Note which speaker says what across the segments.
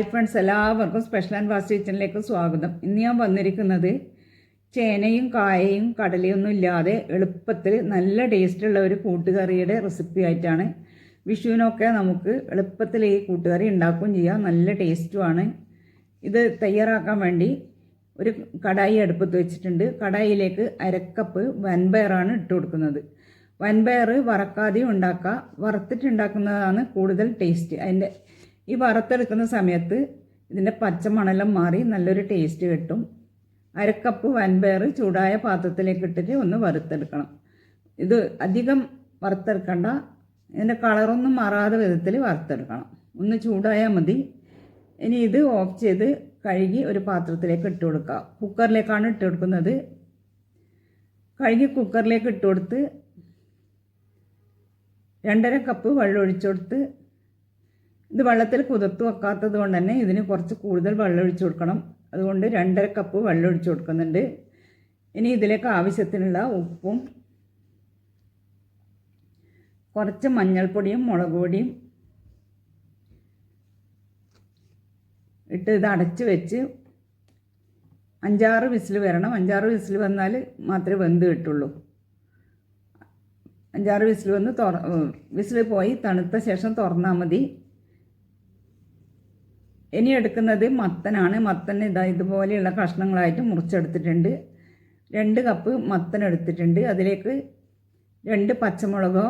Speaker 1: Hi friends എല്ലാവർക്കും special and fast കിച്ചണിലേക്ക് സ്വാഗതം. ഇന്ന് ഞാൻ വന്നിരിക്കുന്നത് ചേനയും കായയും കടലയും ഒന്നും ഇല്ലാതെ എളുപ്പത്തിൽ നല്ല ടേസ്റ്റുള്ള ഒരു കൂട്ടുകറിയുടെ റെസിപ്പി ആയിട്ടാണ് വിഷുവിനൊക്കെ നമുക്ക് എളുപ്പത്തിൽ ഈ കൂട്ടുകറി ഉണ്ടാക്കുകയും ചെയ്യാം. നല്ല ടേസ്റ്റുമാണ് ഇത് തയ്യാറാക്കാൻ വേണ്ടി ഒരു കടായി അടുപ്പത്ത് വെച്ചിട്ടുണ്ട്. കടായിയിലേക്ക് അരക്കപ്പ് വൻപയറാണ് ഇട്ട് കൊടുക്കുന്നത്. വൻപയർ വറക്കാതെയും ഉണ്ടാക്കുക വറുത്തിട്ടുണ്ടാക്കുന്നതാണ് കൂടുതൽ ടേസ്റ്റ് അതിന്റെ ഈ വറുത്തെടുക്കുന്ന സമയത്ത് ഇതിന്റെ മണലം മാറി നല്ലൊരു ടേസ്റ്റ് കിട്ടും. അരക്കപ്പ് വൻപയർ ചൂടായ പാത്രത്തിലേക്ക് ഇട്ടിട്ട് ഒന്ന് വറുത്തെടുക്കണം. ഇത് അധികം വറുത്തെടുക്കണ്ട. ഇതിന്റെ കളറൊന്നും മാറാതെ വിധത്തിൽ വറുത്തെടുക്കണം. ഒന്ന് ചൂടായാൽ മതി. ഇനി ഇത് ഓഫ് ചെയ്ത് കഴുകി ഒരു പാത്രത്തിലേക്ക് ഇട്ട് കൊടുക്കുക. കുക്കറിലേക്കാണ് ഇട്ട് കൊടുക്കുന്നത്. കഴുകി കുക്കറിലേക്ക് ഇട്ട് കൊടുത്ത് രണ്ടര കപ്പ് വെള്ളം ഒഴിച്ചു കൊടുത്ത് ഇത് വെള്ളത്തിൽ കുതിർത്ത് വെക്കാത്തത് കൊണ്ട് തന്നെ ഇതിന് കുറച്ച് കൂടുതൽ വെള്ളം ഒഴിച്ചു കൊടുക്കണം. അതുകൊണ്ട് രണ്ടര കപ്പ് വെള്ളം ഒഴിച്ചു കൊടുക്കുന്നുണ്ട്. ഇനി ഇതിലേക്ക് ആവശ്യത്തിനുള്ള ഉപ്പും കുറച്ച് മഞ്ഞൾപ്പൊടിയും മുളക് പൊടിയും ഇട്ട് ഇത് അടച്ച് വെച്ച് അഞ്ചാറ് വിസിൽ വരണം. അഞ്ചാറ് വിസിൽ വന്നാൽ മാത്രമേ വെന്ത് കിട്ടുള്ളൂ. അഞ്ചാറ് വിസിൽ വന്ന് തുറ വിസിൽ പോയി തണുത്ത ശേഷം തുറന്നാൽ മതി. ഇനി എടുക്കുന്നത് മത്തനാണ്. മത്തൻ ഇതാ ഇതുപോലെയുള്ള കഷ്ണങ്ങളായിട്ട് മുറിച്ചെടുത്തിട്ടുണ്ട്. രണ്ട് കപ്പ് മത്തൻ എടുത്തിട്ടുണ്ട്. അതിലേക്ക് രണ്ട് പച്ചമുളകോ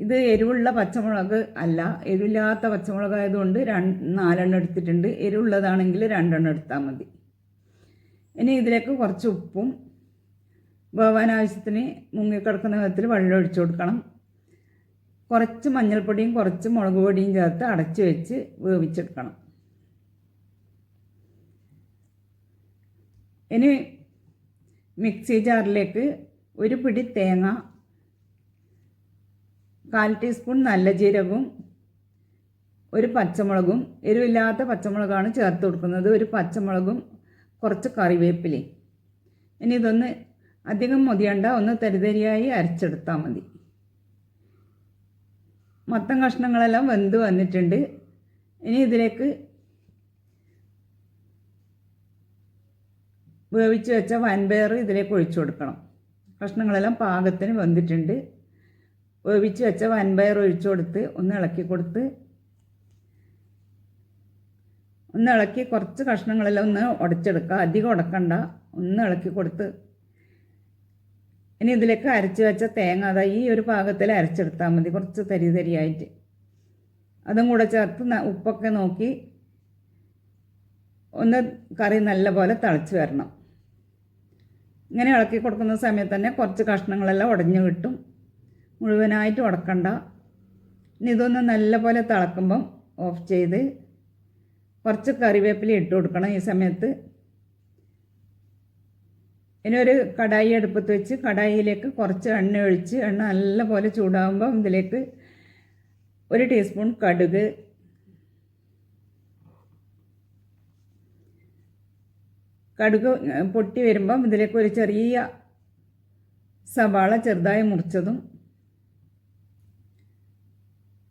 Speaker 1: ഇത് എരിവുള്ള പച്ചമുളക് അല്ല എരിവില്ലാത്ത പച്ചമുളക് ആയതുകൊണ്ട് രണ്ട് നാലെണ്ണം എടുത്തിട്ടുണ്ട്. എരിവുള്ളതാണെങ്കിൽ രണ്ടെണ്ണം എടുത്താൽ മതി. ഇനി ഇതിലേക്ക് കുറച്ച് ഉപ്പും വേവാൻ ആവശ്യത്തിന് മുങ്ങിക്കിടക്കുന്ന വിധത്തിൽ വെള്ളം ഒഴിച്ചു കൊടുക്കണം. കുറച്ച് മഞ്ഞൾപ്പൊടിയും കുറച്ച് മുളക് പൊടിയും ചേർത്ത് അടച്ചു വെച്ച് വേവിച്ചെടുക്കണം. ഇനി മിക്സി ജാറിലേക്ക് ഒരു പിടി തേങ്ങ കാൽ ടീസ്പൂൺ നല്ല ജീരകവും ഒരു പച്ചമുളകും എരിവില്ലാത്ത പച്ചമുളകാണ് ചേർത്ത് കൊടുക്കുന്നത്. ഒരു പച്ചമുളകും കുറച്ച് കറിവേപ്പിലയും. ഇനി ഇതൊന്ന് അധികം മുതിയണ്ട ഒന്ന് തരിതരിയായി അരച്ചെടുത്താൽ മതി. മൊത്തം കഷ്ണങ്ങളെല്ലാം വെന്ത് വന്നിട്ടുണ്ട്. ഇനി ഇതിലേക്ക് വേവിച്ച് വെച്ച വൻപയർ ഇതിലേക്ക് ഒഴിച്ചു കൊടുക്കണം. കഷ്ണങ്ങളെല്ലാം പാകത്തിന് വെന്തിട്ടുണ്ട്. വേവിച്ച് വെച്ച വൻപയർ ഒഴിച്ചു കൊടുത്ത് ഒന്ന് ഇളക്കി കൊടുത്ത് ഒന്ന് ഇളക്കി കുറച്ച് കഷ്ണങ്ങളെല്ലാം ഒന്ന് ഉടച്ചെടുക്കുക. അധികം ഉടക്കണ്ട. ഒന്ന് ഇളക്കി കൊടുത്ത് ഇനി ഇതിലേക്ക് അരച്ച് വെച്ച തേങ്ങ അതാ ഈ ഒരു പാകത്തിൽ അരച്ചെടുത്താൽ മതി. കുറച്ച് തരി തരിയായിട്ട്. അതും കൂടെ ചേർത്ത് ഉപ്പൊക്കെ നോക്കി ഒന്ന് കറി നല്ല പോലെ തിളച്ച് വരണം. ഇങ്ങനെ ഇളക്കി കൊടുക്കുന്ന സമയത്ത് തന്നെ കുറച്ച് കഷ്ണങ്ങളെല്ലാം ഉടഞ്ഞു കിട്ടും. മുഴുവനായിട്ട് ഉടക്കണ്ട. ഇനി ഇതൊന്ന് നല്ല പോലെ തിളക്കുമ്പം ഓഫ് ചെയ്ത് കുറച്ച് കറിവേപ്പില ഇട്ട് കൊടുക്കണം ഈ സമയത്ത്. ഇനി ഒരു കടായി അടുപ്പത്ത് വെച്ച് കടായിയിലേക്ക് കുറച്ച് എണ്ണ ഒഴിച്ച് എണ്ണ നല്ല പോലെ ചൂടാകുമ്പോൾ ഇതിലേക്ക് ഒരു ടീസ്പൂൺ കടുക് കടുക് പൊട്ടി വരുമ്പം ഇതിലേക്ക് ഒരു ചെറിയ സവാള ചെറുതായി മുറിച്ചതും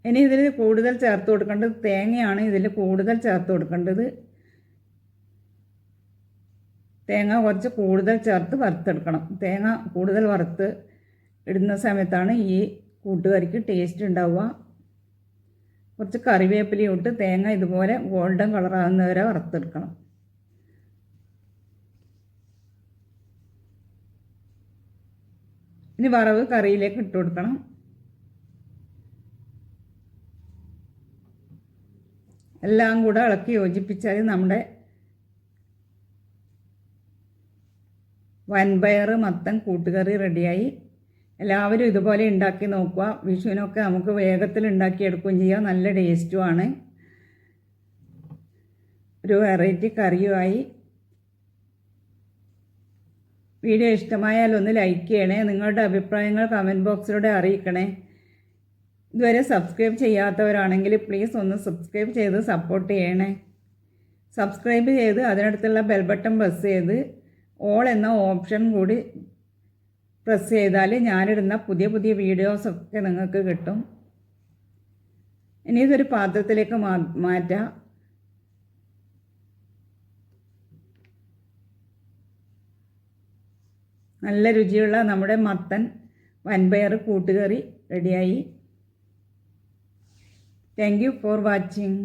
Speaker 1: ഇനി ഇതിൽ കൂടുതൽ ചേർത്ത് കൊടുക്കേണ്ടത് തേങ്ങയാണ്. ഇതിൽ കൂടുതൽ ചേർത്ത് കൊടുക്കേണ്ടത് തേങ്ങ കുറച്ച് കൂടുതൽ ചേർത്ത് വറുത്തെടുക്കണം. തേങ്ങ കൂടുതൽ വറുത്ത് ഇടുന്ന സമയത്താണ് ഈ കൂട്ടുകറിക്ക് ടേസ്റ്റ് ഉണ്ടാവുക. കുറച്ച് കറിവേപ്പിലയും ഇട്ട് തേങ്ങ ഇതുപോലെ ഗോൾഡൻ കളറാകുന്നവരെ വറുത്തെടുക്കണം. ഇനി വറവ് കറിയിലേക്ക് ഇട്ട് കൊടുക്കണം. എല്ലാം കൂടെ ഇളക്കി യോജിപ്പിച്ചാൽ നമ്മുടെ വൻപയർ മത്തൻ കൂട്ടുകറി റെഡിയായി. എല്ലാവരും ഇതുപോലെ ഉണ്ടാക്കി നോക്കുക. വിഷുവിനൊക്കെ നമുക്ക് വേഗത്തിൽ ഉണ്ടാക്കിയെടുക്കുകയും ചെയ്യാം. നല്ല ടേസ്റ്റുമാണ് ഒരു വെറൈറ്റി കറിയുമായി വീഡിയോ ഇഷ്ടമായാൽ ഒന്ന് ലൈക്ക് ചെയ്യണേ. നിങ്ങളുടെ അഭിപ്രായങ്ങൾ കമന്റ് ബോക്സിലൂടെ അറിയിക്കണേ. ഇതുവരെ സബ്സ്ക്രൈബ് ചെയ്യാത്തവരാണെങ്കിൽ പ്ലീസ് ഒന്ന് സബ്സ്ക്രൈബ് ചെയ്ത് സപ്പോർട്ട് ചെയ്യണേ. സബ്സ്ക്രൈബ് ചെയ്ത് അതിനടുത്തുള്ള ബെൽ ബട്ടൺ പ്രസ് ചെയ്ത് ഓൾ എന്ന ഓപ്ഷൻ കൂടി പ്രസ് ചെയ്താൽ ഞാനിടുന്ന പുതിയ പുതിയ വീഡിയോസൊക്കെ നിങ്ങൾക്ക് കിട്ടും. ഇനി ഇതൊരു പാത്രത്തിലേക്ക് മാറ്റാം. നല്ല രുചിയുള്ള നമ്മുടെ മത്തൻ വൻപയർ കൂട്ടുകറി റെഡിയായി താങ്ക് യു ഫോർ വാച്ചിങ്